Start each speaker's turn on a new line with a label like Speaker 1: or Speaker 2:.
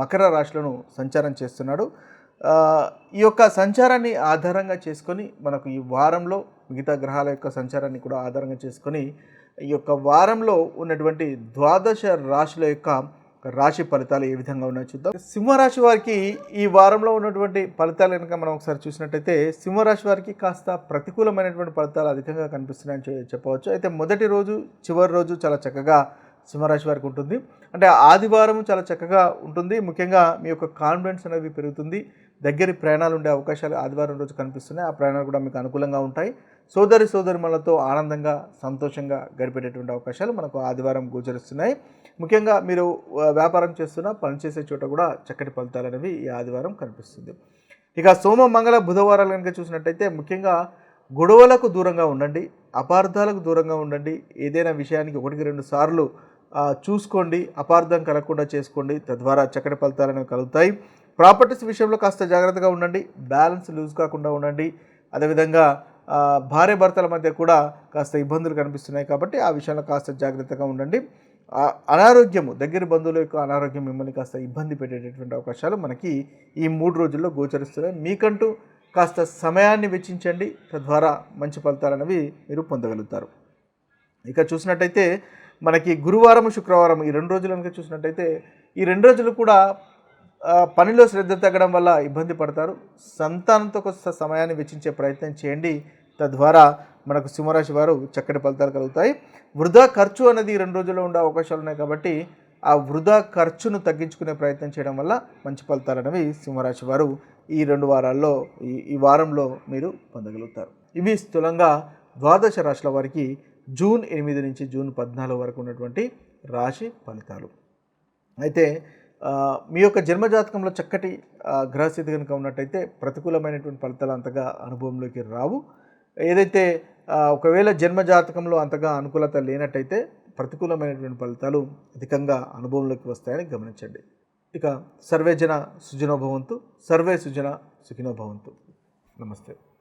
Speaker 1: మకర రాశులను సంచారం చేస్తున్నాడు. ఈ యొక్క సంచారాన్ని ఆధారంగా చేసుకొని మనకు ఈ వారంలో మిగతా గ్రహాల యొక్క సంచారాన్ని కూడా ఆధారంగా చేసుకొని ఈ యొక్క వారంలో ఉన్నటువంటి ద్వాదశ రాశుల యొక్క రాశి ఫలితాలు ఏ విధంగా ఉన్నాయో చూద్దాం. సింహరాశి వారికి ఈ వారంలో ఉన్నటువంటి ఫలితాలు కనుక మనం ఒకసారి చూసినట్టయితే సింహరాశి వారికి కాస్త ప్రతికూలమైనటువంటి ఫలితాలు అధికంగా కనిపిస్తున్నాయని చెప్పవచ్చు. అయితే మొదటి రోజు చివరి రోజు చాలా చక్కగా సింహరాశి వారికి ఉంటుంది. అంటే ఆదివారం చాలా చక్కగా ఉంటుంది. ముఖ్యంగా మీ యొక్క కాన్ఫిడెన్స్ అనేది పెరుగుతుంది. దగ్గరి ప్రయాణాలు ఉండే అవకాశాలు ఆదివారం రోజు కనిపిస్తున్నాయి. ఆ ప్రయాణాలు కూడా మీకు అనుకూలంగా ఉంటాయి. సోదరి సోదరిమలతో ఆనందంగా సంతోషంగా గడిపేటటువంటి అవకాశాలు మనకు ఆదివారం గోచరిస్తున్నాయి. ముఖ్యంగా మీరు వ్యాపారం చేస్తున్న పనిచేసే చోట కూడా చక్కటి ఫలితాలు అనేవి ఈ ఆదివారం కనిపిస్తుంది. ఇక సోమ మంగళ బుధవారాలు కనుక చూసినట్టయితే ముఖ్యంగా గొడవలకు దూరంగా ఉండండి. అపార్థాలకు దూరంగా ఉండండి. ఏదైనా విషయానికి ఒకటికి రెండు సార్లు చూసుకోండి అపార్థం కలగకుండా చేసుకోండి తద్వారా చక్కటి ఫలితాలు అనేవి కలుగుతాయి. ప్రాపర్టీస్ విషయంలో కాస్త జాగ్రత్తగా ఉండండి బ్యాలెన్స్ లూజ్ కాకుండా ఉండండి. అదేవిధంగా భార్య భర్తల మధ్య కూడా కాస్త ఇబ్బందులు కనిపిస్తున్నాయి కాబట్టి ఆ విషయంలో కాస్త జాగ్రత్తగా ఉండండి. అనారోగ్యము దగ్గర బంధువుల యొక్క అనారోగ్యం మిమ్మల్ని కాస్త ఇబ్బంది పెట్టేటటువంటి అవకాశాలు మనకి ఈ మూడు రోజుల్లో గోచరిస్తున్నాయి. మీకంటూ కాస్త సమయాన్ని వెచ్చించండి తద్వారా మంచి ఫలితాలు అనేవి మీరు పొందగలుగుతారు. ఇక చూసినట్టయితే మనకి గురువారం శుక్రవారం ఈ రెండు రోజులు కనుక చూసినట్టయితే ఈ రెండు రోజులు కూడా పనిలో శ్రద్ధ తగ్గడం వల్ల ఇబ్బంది పడతారు. సంతానంతో కొంత సమయాన్ని వెచ్చించే ప్రయత్నం చేయండి. తద్వారా మనకు సింహరాశి వారు చక్కటి ఫలితాలు కలుగుతాయి. వృధా ఖర్చు అనేది ఈ రెండు రోజుల్లో ఉండే అవకాశాలు ఉన్నాయి కాబట్టి ఆ వృధా ఖర్చును తగ్గించుకునే ప్రయత్నం చేయడం వల్ల మంచి ఫలితాలు అనేవి సింహరాశి వారు ఈ రెండు వారాల్లో ఈ ఈ వారంలో మీరు పొందగలుగుతారు. ఇవి స్థూలంగా ద్వాదశ రాశుల వారికి జూన్ ఎనిమిది నుంచి జూన్ పద్నాలుగు వరకు ఉన్నటువంటి రాశి ఫలితాలు. అయితే మీ యొక్క జన్మజాతకంలో చక్కటి గ్రహస్థితి కనుక ఉన్నట్టయితే ప్రతికూలమైనటువంటి ఫలితాలు అంతగా అనుభవంలోకి రావు. ఏదైతే ఒకవేళ జన్మజాతకంలో అంతగా అనుకూలత లేనట్టయితే ప్రతికూలమైనటువంటి ఫలితాలు అధికంగా అనుభవంలోకి వస్తాయని గమనించండి. ఇక సర్వే జన సుజనోభవంతు సర్వే సుజన సుఖినోభవంతు. నమస్తే.